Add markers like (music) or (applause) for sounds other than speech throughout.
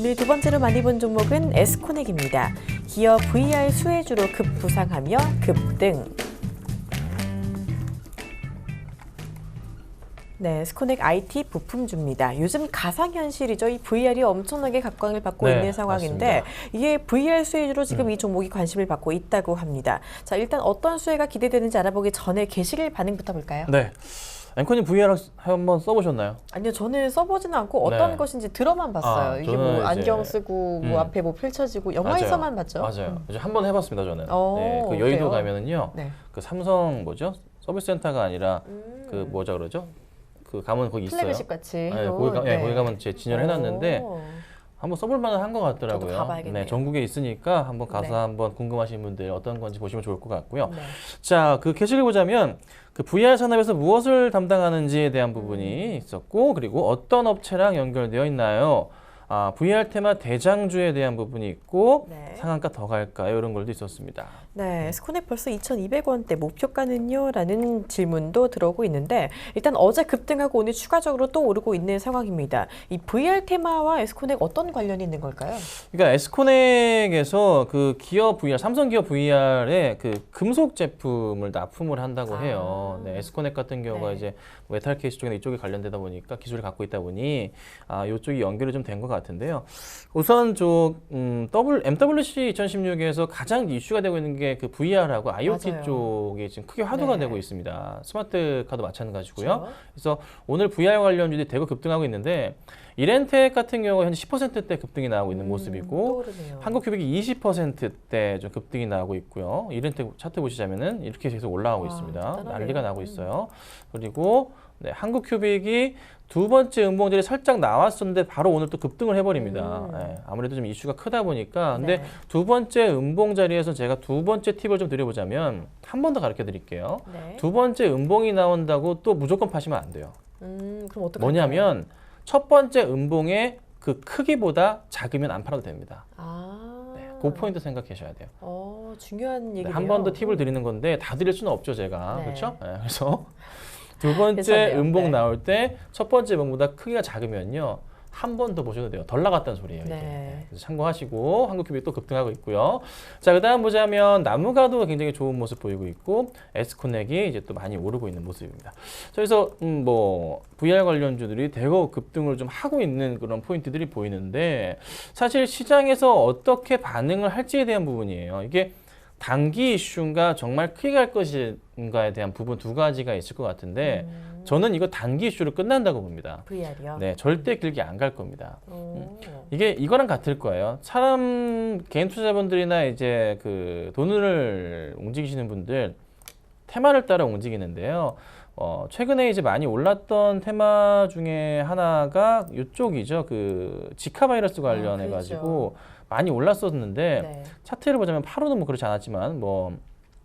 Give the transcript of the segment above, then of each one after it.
오늘 두 번째로 많이 본 종목은 에스코넥입니다. 기어 VR 수혜주로 급부상하며 급등. 네, 스코넥 IT 부품주입니다. 요즘 가상현실이죠. 이 VR이 엄청나게 각광을 받고 네, 있는 상황인데 맞습니다. 이게 VR 수혜주로 지금 음. 이 종목이 관심을 받고 있다고 합니다. 자, 일단 어떤 수혜가 기대되는지 알아보기 전에 게시글 반응부터 볼까요? 네. 앵커님 VR 한번 써보셨나요? 아니요, 저는 써보지는 않고 어떤 네. 것인지 들어만 봤어요. 아, 이게 저는 뭐 이제- 안경 쓰고 뭐 음. 앞에 뭐 펼쳐지고 영화에서만 봤죠. 맞아요. 음. 이제 한번 해봤습니다 저는. 오, 네, 그 여의도 그래요? 가면은요. 네. 그 삼성 뭐죠? 서비스 센터가 아니라 음. 그 뭐죠 그러죠? 그 가면 거기 있어요. 플래그십 같이. 네, 해놓은, 거기, 가, 네. 네. 거기 가면 제 진열을 해놨는데 오. 한번 써볼 만한 것 같더라고요. 가봐야겠네요. 네, 전국에 있으니까 한번 가서 네. 한번 궁금하신 분들 어떤 건지 보시면 좋을 것 같고요. 네. 자, 그 게시글 보자면 그 VR 산업에서 무엇을 담당하는지에 대한 부분이 있었고 그리고 어떤 업체랑 연결되어 있나요? 아, VR 테마 대장주에 대한 부분이 있고 네. 상한가 더 갈까요? 이런 걸도 있었습니다. 네, 스코넥 벌써 2,200원대 목표가는요? 라는 질문도 들어오고 있는데 일단 어제 급등하고 오늘 추가적으로 또 오르고 있는 상황입니다. 이 VR 테마와 에스코넥 어떤 관련이 있는 걸까요? 그러니까 에스코넥에서 그 기어 VR, 삼성 기어 VR에 그 금속 제품을 납품을 한다고 아. 해요. 네, 에스코넥 같은 경우가 네. 이제 메탈 케이스 쪽이나 이쪽에 관련되다 보니까 기술을 갖고 있다 보니 아, 이쪽이 연결이 좀 된 것 같은데요. 우선 저 음, MWC 2016에서 가장 이슈가 되고 있는 게그 VR하고 IoT 맞아요. 쪽이 지금 크게 화두가 네. 되고 있습니다. 스마트 카도 마찬가지고요. 그렇죠? 그래서 오늘 VR 관련주들이 대거 급등하고 있는데 이렌텍 같은 경우 현재 10%대 급등이 나오고 있는 음, 모습이고 또 오르네요. 한국 큐빅이 20%대 좀 급등이 나오고 있고요. 이렌텍 차트 보시자면은 이렇게 계속 올라가고 와, 있습니다. 대단하네요. 난리가 나고 음. 있어요. 그리고 네, 한국 큐빅이 두 번째 음봉들이 살짝 나왔었는데 바로 오늘 또 급등을 해버립니다. 음. 예, 아무래도 좀 이슈가 크다 보니까 근데 네. 두 번째 음봉 자리에서 제가 두 번째 팁을 좀 드려보자면 한 번 더 가르쳐 드릴게요. 네. 두 번째 음봉이 나온다고 또 무조건 파시면 안 돼요. 음, 그럼 어떻게 뭐냐면 첫 번째 음봉의 그 크기보다 작으면 안 팔아도 됩니다. 아, 네, 그 포인트 생각하셔야 돼요. 어, 중요한 얘기네요. 한 번 더 팁을 드리는 건데 다 드릴 수는 없죠, 제가. 네. 그렇죠? 네, 그래서 (laughs) 두 번째 (laughs) 괜찮네요. 음봉 네. 나올 때 첫 번째 음봉보다 크기가 작으면요. 한 번 더 보셔도 돼요. 덜 나갔다는 소리예요. 이게. 네. 그래서 참고하시고 한국큐빅 또 급등하고 있고요. 자, 그다음 보자면 나무가도 굉장히 좋은 모습 보이고 있고 에스코넥이 이제 또 많이 오르고 있는 모습입니다. 자, 그래서 음, 뭐 VR 관련주들이 대거 급등을 좀 하고 있는 그런 포인트들이 보이는데 사실 시장에서 어떻게 반응을 할지에 대한 부분이에요. 이게 단기 이슈인가 정말 크게 갈 것인가에 대한 부분 두 가지가 있을 것 같은데 음, 저는 이거 단기 이슈로 끝난다고 봅니다. VR이요. 네, 절대 길게 안 갈 겁니다. 오. 이게 이거랑 같을 거예요. 사람 개인 투자자분들이나 이제 그 돈을 움직이시는 분들 테마를 따라 움직이는데요. 어, 최근에 이제 많이 올랐던 테마 중에 하나가 이쪽이죠. 그 지카 바이러스 관련해 가지고 많이 올랐었는데 아, 네. 차트를 보자면 8호는 뭐 그렇지 않았지만 뭐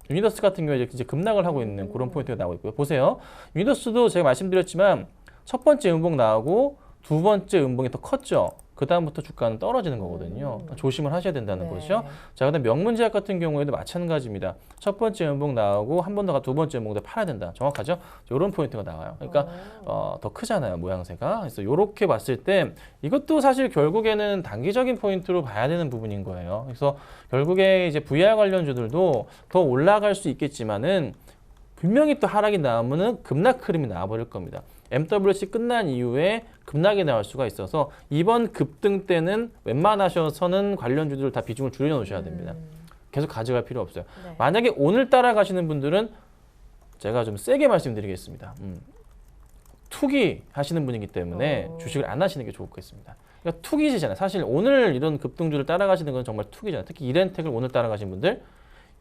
유니더스 같은 경우에 이제 급락을 하고 있는 그런 포인트가 나오고 있고요. 보세요. 유니더스도 제가 말씀드렸지만 첫 번째 음봉 나오고 두 번째 음봉이 더 컸죠. 그 다음부터 주가는 떨어지는 거거든요. 음. 조심을 하셔야 된다는 네. 거죠. 자, 그다음 명문제약 같은 경우에도 마찬가지입니다. 첫 번째 음봉 나오고 한 번더가두 번째 음봉도 팔아야 된다. 정확하죠? 이런 포인트가 나와요. 그러니까 오. 어, 더 크잖아요 모양새가 그래서 이렇게 봤을 때 이것도 사실 결국에는 단기적인 포인트로 봐야 되는 부분인 거예요 그래서 결국에 이제 VR 관련주들도 더 올라갈 수 있겠지만은 분명히 또 하락이 나오면은 급락 흐름이 나와버릴 겁니다 MWC 끝난 이후에 급락이 나올 수가 있어서 이번 급등 때는 웬만하셔서는 관련주들을 다 비중을 줄여 놓으셔야 됩니다 음, 계속 가져갈 필요 없어요 네. 만약에 오늘 따라가시는 분들은 제가 좀 세게 말씀드리겠습니다. 음. 투기 하시는 분이기 때문에 어. 주식을 안 하시는 게 좋겠습니다. 그러니까 투기시잖아요. 사실 오늘 이런 급등주를 따라가시는 건 정말 투기잖아요. 특히 이렌텍을 오늘 따라가신 분들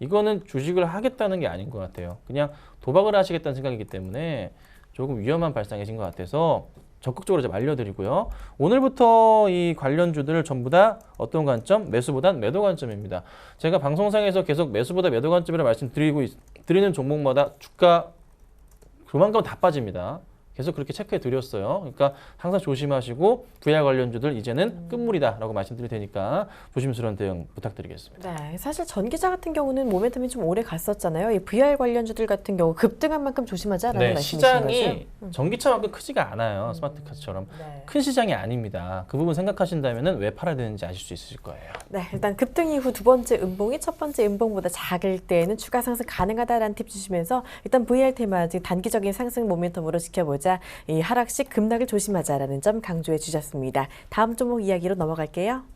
이거는 주식을 하겠다는 게 아닌 것 같아요. 그냥 도박을 하시겠다는 생각이기 때문에 조금 위험한 발상이신 것 같아서 적극적으로 좀 알려드리고요. 오늘부터 이 관련주들을 전부 다 어떤 관점? 매수보단 매도 관점입니다. 제가 방송상에서 계속 매수보다 매도 관점이라 말씀드리고 있- 드리는 종목마다 주가 조만간 다 빠집니다. 계속 그렇게 체크해 드렸어요. 그러니까 항상 조심하시고 VR 관련주들 이제는 끝물이다라고 말씀드릴 테니까 조심스러운 대응 부탁드리겠습니다. 네, 사실 전기차 같은 경우는 모멘텀이 좀 오래 갔었잖아요. 이 VR 관련주들 같은 경우 급등한 만큼 조심하자라는 네, 말씀이신 시장이 거죠? 전기차만큼 크지가 않아요. 스마트카처럼 네. 큰 시장이 아닙니다. 그 부분 생각하신다면은 왜 팔아야 되는지 아실 수 있으실 거예요. 네, 일단 급등 이후 두 번째 음봉이 첫 번째 음봉보다 작을 때에는 추가 상승 가능하다라는 팁 주시면서 일단 VR 테마 즉 단기적인 상승 모멘텀으로 지켜 보자 이 하락식 급락을 조심하자라는 점 강조해 주셨습니다. 다음 종목 이야기로 넘어갈게요.